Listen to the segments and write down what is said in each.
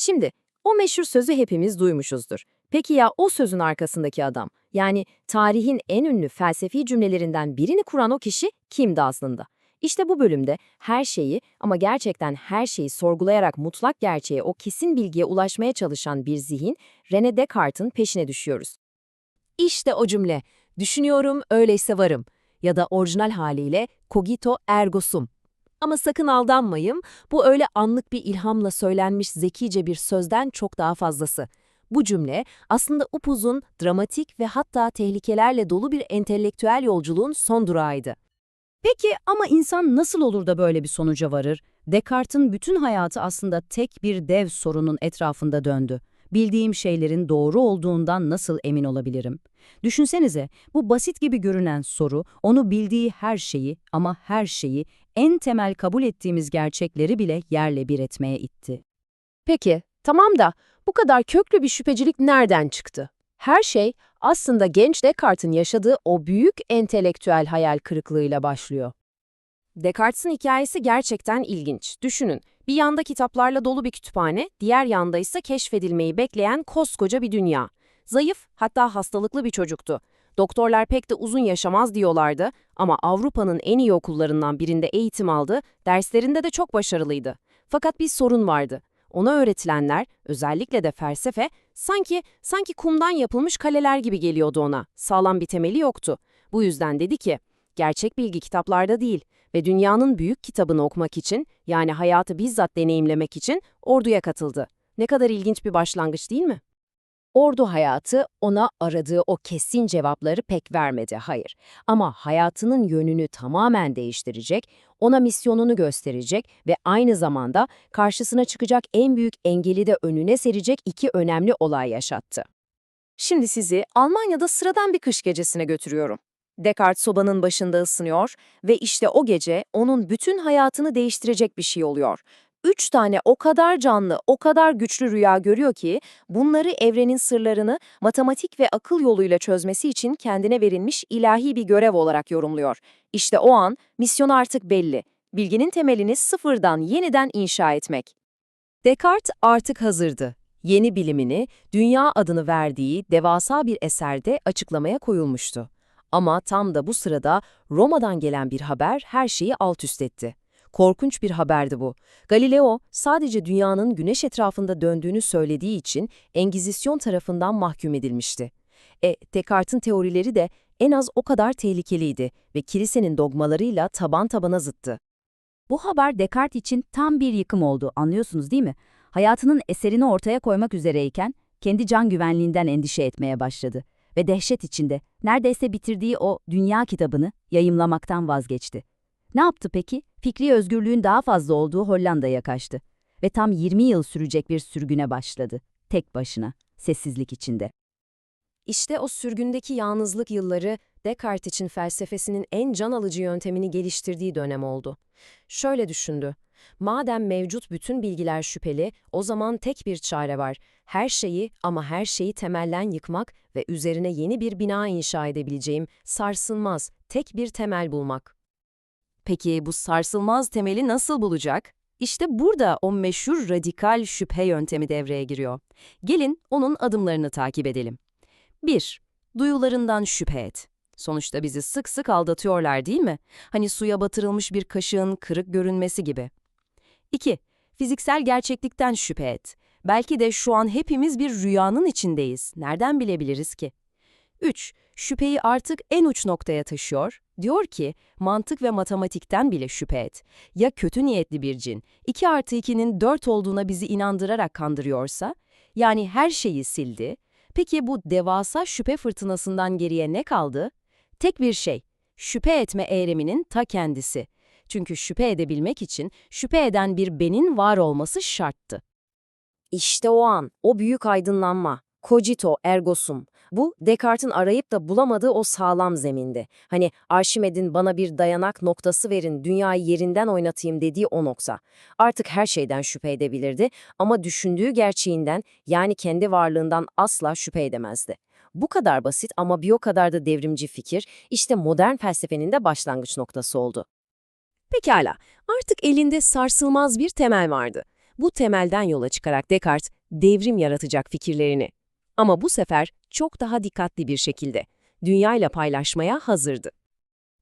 Şimdi o meşhur sözü hepimiz duymuşuzdur. Peki ya o sözün arkasındaki adam? Yani tarihin en ünlü felsefi cümlelerinden birini kuran o kişi kimdi aslında? İşte bu bölümde her şeyi ama gerçekten her şeyi sorgulayarak mutlak gerçeğe o kesin bilgiye ulaşmaya çalışan bir zihin René Descartes'in peşine düşüyoruz. İşte o cümle. Düşünüyorum öyleyse varım ya da orijinal haliyle cogito ergo sum. Ama sakın aldanmayın, bu öyle anlık bir ilhamla söylenmiş zekice bir sözden çok daha fazlası. Bu cümle aslında upuzun, dramatik ve hatta tehlikelerle dolu bir entelektüel yolculuğun son durağıydı. Peki ama insan nasıl olur da böyle bir sonuca varır? Descartes'in bütün hayatı aslında tek bir dev sorunun etrafında döndü. Bildiğim şeylerin doğru olduğundan nasıl emin olabilirim? Düşünsenize, bu basit gibi görünen soru, onu bildiği her şeyi ama her şeyi, en temel kabul ettiğimiz gerçekleri bile yerle bir etmeye itti. Peki, tamam da bu kadar köklü bir şüphecilik nereden çıktı? Her şey aslında genç Descartes'in yaşadığı o büyük entelektüel hayal kırıklığıyla başlıyor. Descartes'in hikayesi gerçekten ilginç. Düşünün, bir yanda kitaplarla dolu bir kütüphane, diğer yanda ise keşfedilmeyi bekleyen koskoca bir dünya. Zayıf, hatta hastalıklı bir çocuktu. Doktorlar pek de uzun yaşamaz diyorlardı ama Avrupa'nın en iyi okullarından birinde eğitim aldı, derslerinde de çok başarılıydı. Fakat bir sorun vardı. Ona öğretilenler, özellikle de felsefe, sanki sanki kumdan yapılmış kaleler gibi geliyordu ona. Sağlam bir temeli yoktu. Bu yüzden dedi ki, gerçek bilgi kitaplarda değil ve dünyanın büyük kitabını okumak için, yani hayatı bizzat deneyimlemek için orduya katıldı. Ne kadar ilginç bir başlangıç değil mi? Ordu hayatı ona aradığı o kesin cevapları pek vermedi, hayır. Ama hayatının yönünü tamamen değiştirecek, ona misyonunu gösterecek ve aynı zamanda karşısına çıkacak en büyük engeli de önüne serecek iki önemli olay yaşattı. Şimdi sizi Almanya'da sıradan bir kış gecesine götürüyorum. Descartes sobanın başında ısınıyor ve işte o gece onun bütün hayatını değiştirecek bir şey oluyor. Üç tane o kadar canlı, o kadar güçlü rüya görüyor ki bunları evrenin sırlarını matematik ve akıl yoluyla çözmesi için kendine verilmiş ilahi bir görev olarak yorumluyor. İşte o an misyon artık belli. Bilginin temelini sıfırdan yeniden inşa etmek. Descartes artık hazırdı. Yeni bilimini, dünya adını verdiği devasa bir eserde açıklamaya koyulmuştu. Ama tam da bu sırada Roma'dan gelen bir haber her şeyi alt üst etti. Korkunç bir haberdi bu. Galileo sadece dünyanın güneş etrafında döndüğünü söylediği için Engizisyon tarafından mahkum edilmişti. E, Descartes'in teorileri de en az o kadar tehlikeliydi ve kilisenin dogmalarıyla taban tabana zıttı. Bu haber Descartes için tam bir yıkım oldu, anlıyorsunuz değil mi? Hayatının eserini ortaya koymak üzereyken kendi can güvenliğinden endişe etmeye başladı ve dehşet içinde neredeyse bitirdiği o dünya kitabını yayımlamaktan vazgeçti. Ne yaptı peki? Fikri özgürlüğün daha fazla olduğu Hollanda'ya kaçtı ve tam 20 yıl sürecek bir sürgüne başladı. Tek başına, sessizlik içinde. İşte o sürgündeki yalnızlık yılları Descartes için felsefesinin en can alıcı yöntemini geliştirdiği dönem oldu. Şöyle düşündü. Madem mevcut bütün bilgiler şüpheli, o zaman tek bir çare var. Her şeyi ama her şeyi temelden yıkmak ve üzerine yeni bir bina inşa edebileceğim, sarsılmaz, tek bir temel bulmak. Peki bu sarsılmaz temeli nasıl bulacak? İşte burada o meşhur radikal şüphe yöntemi devreye giriyor. Gelin onun adımlarını takip edelim. 1. Duyularından şüphe et. Sonuçta bizi sık sık aldatıyorlar değil mi? Hani suya batırılmış bir kaşığın kırık görünmesi gibi. 2. Fiziksel gerçeklikten şüphe et. Belki de şu an hepimiz bir rüyanın içindeyiz. Nereden bilebiliriz ki? 3. Şüpheyi artık en uç noktaya taşıyor. Diyor ki, mantık ve matematikten bile şüphe et. Ya kötü niyetli bir cin, 2 artı 2'nin 4 olduğuna bizi inandırarak kandırıyorsa? Yani her şeyi sildi. Peki bu devasa şüphe fırtınasından geriye ne kaldı? Tek bir şey, şüphe etme eyleminin ta kendisi. Çünkü şüphe edebilmek için şüphe eden bir benin var olması şarttı. İşte o an, o büyük aydınlanma, cogito ergo sum. Bu, Descartes'in arayıp da bulamadığı o sağlam zemindi. Hani Arşimed'in bana bir dayanak noktası verin, dünyayı yerinden oynatayım dediği o nokta. Artık her şeyden şüphe edebilirdi ama düşündüğü gerçeğinden yani kendi varlığından asla şüphe edemezdi. Bu kadar basit ama bir o kadar da devrimci fikir, işte modern felsefenin de başlangıç noktası oldu. Pekala, artık elinde sarsılmaz bir temel vardı. Bu temelden yola çıkarak Descartes devrim yaratacak fikirlerini. Ama bu sefer çok daha dikkatli bir şekilde dünyayla paylaşmaya hazırdı.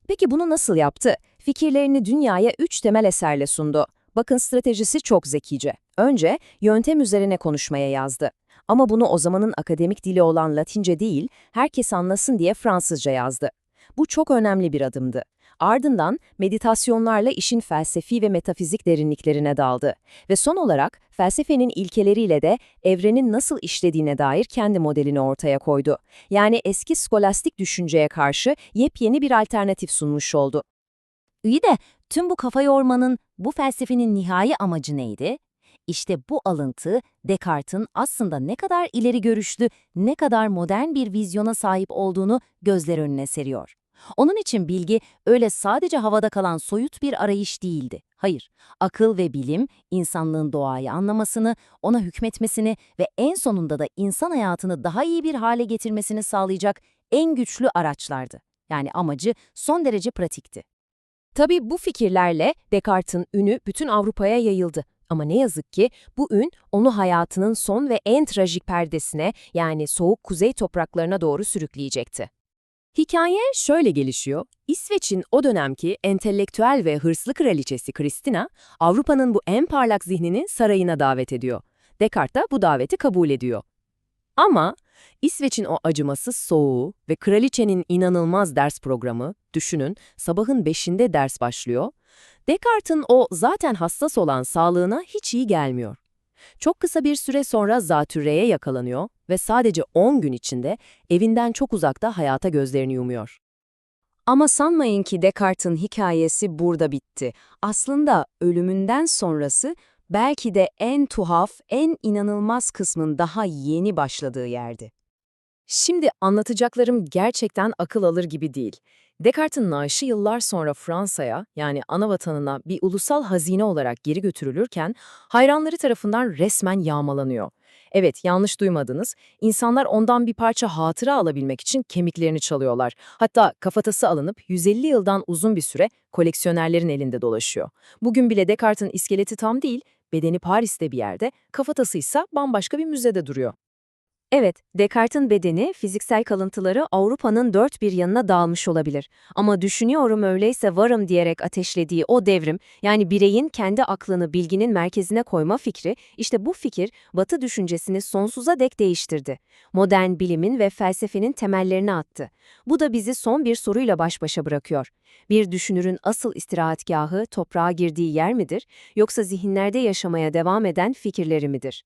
Peki bunu nasıl yaptı? Fikirlerini dünyaya üç temel eserle sundu. Bakın stratejisi çok zekice. Önce yöntem üzerine konuşmaya yazdı. Ama bunu o zamanın akademik dili olan Latince değil, herkes anlasın diye Fransızca yazdı. Bu çok önemli bir adımdı. Ardından meditasyonlarla işin felsefi ve metafizik derinliklerine daldı. Ve son olarak felsefenin ilkeleriyle de evrenin nasıl işlediğine dair kendi modelini ortaya koydu. Yani eski skolastik düşünceye karşı yepyeni bir alternatif sunmuş oldu. İyi de tüm bu kafa yormanın, bu felsefenin nihai amacı neydi? İşte bu alıntı Descartes'in aslında ne kadar ileri görüşlü, ne kadar modern bir vizyona sahip olduğunu gözler önüne seriyor. Onun için bilgi öyle sadece havada kalan soyut bir arayış değildi. Hayır, akıl ve bilim insanlığın doğayı anlamasını, ona hükmetmesini ve en sonunda da insan hayatını daha iyi bir hale getirmesini sağlayacak en güçlü araçlardı. Yani amacı son derece pratikti. Tabii bu fikirlerle Descartes'in ünü bütün Avrupa'ya yayıldı. Ama ne yazık ki bu ün onu hayatının son ve en trajik perdesine yani soğuk kuzey topraklarına doğru sürükleyecekti. Hikaye şöyle gelişiyor. İsveç'in o dönemki entelektüel ve hırslı kraliçesi Kristina, Avrupa'nın bu en parlak zihnini sarayına davet ediyor. Descartes da bu daveti kabul ediyor. Ama İsveç'in o acımasız soğuğu ve kraliçenin inanılmaz ders programı, düşünün sabahın beşinde ders başlıyor, Descartes'in o zaten hassas olan sağlığına hiç iyi gelmiyor. Çok kısa bir süre sonra zatürreye yakalanıyor ve sadece 10 gün içinde evinden çok uzakta hayata gözlerini yumuyor. Ama sanmayın ki Descartes'in hikayesi burada bitti. Aslında ölümünden sonrası belki de en tuhaf, en inanılmaz kısmın daha yeni başladığı yerdi. Şimdi anlatacaklarım gerçekten akıl alır gibi değil. Descartes'in naaşı yıllar sonra Fransa'ya, yani ana vatanına bir ulusal hazine olarak geri götürülürken, hayranları tarafından resmen yağmalanıyor. Evet, yanlış duymadınız. İnsanlar ondan bir parça hatıra alabilmek için kemiklerini çalıyorlar. Hatta kafatası alınıp 150 yıldan uzun bir süre koleksiyonerlerin elinde dolaşıyor. Bugün bile Descartes'in iskeleti tam değil, bedeni Paris'te bir yerde, kafatası ise bambaşka bir müzede duruyor. Evet, Descartes'in bedeni, fiziksel kalıntıları Avrupa'nın dört bir yanına dağılmış olabilir. Ama düşünüyorum öyleyse varım diyerek ateşlediği o devrim, yani bireyin kendi aklını bilginin merkezine koyma fikri, işte bu fikir Batı düşüncesini sonsuza dek değiştirdi. Modern bilimin ve felsefenin temellerini attı. Bu da bizi son bir soruyla baş başa bırakıyor. Bir düşünürün asıl istirahatgahı toprağa girdiği yer midir, yoksa zihinlerde yaşamaya devam eden fikirleri midir?